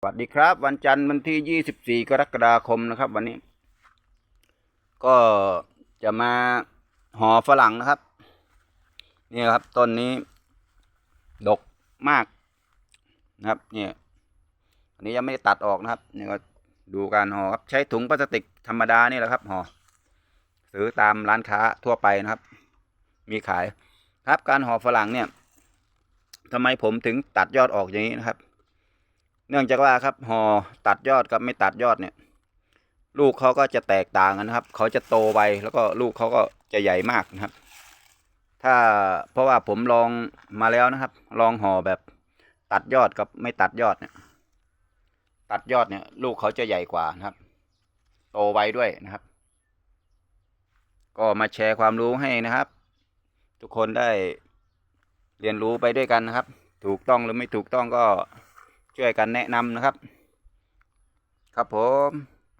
สวัสดีครับ วันจันทร์วันที่ 24 กรกฎาคมนะครับ วันนี้ ก็จะมาห่อฝรั่งนะครับ นี่ครับต้นนี้ ดกมากนะครับเนี่ยอันนี้ยังไม่ได้ตัดออกนะครับนี่ก็ดูการห่อครับใช้ถุงพลาสติกธรรมดานี่แหละครับห่อซื้อตามร้านค้าทั่วไปนะครับ มีขายครับการห่อฝรั่งเนี่ยทำไมผมถึงตัดยอดออกอย่างนี้นะครับ เนื่องจากว่าครับห่อตัดยอดกับไม่ตัดยอดเนี่ย ลูกเขาก็จะแตกต่างกันนะครับ เขาจะโตไวแล้วก็ลูกเขาก็จะใหญ่มากนะครับ ถ้าเพราะว่าผมลองมาแล้วนะครับ ลองห่อแบบตัดยอดกับไม่ตัดยอดเนี่ย ตัดยอดเนี่ย ลูกเขาจะใหญ่กว่านะครับ โตไวด้วยนะครับ ก็มาแชร์ความรู้ให้นะครับ ทุกคนได้เรียนรู้ไปด้วยกันนะครับ ถูกต้องหรือไม่ถูกต้องก็ ช่วยกันแนะนำนะครับ ครับผม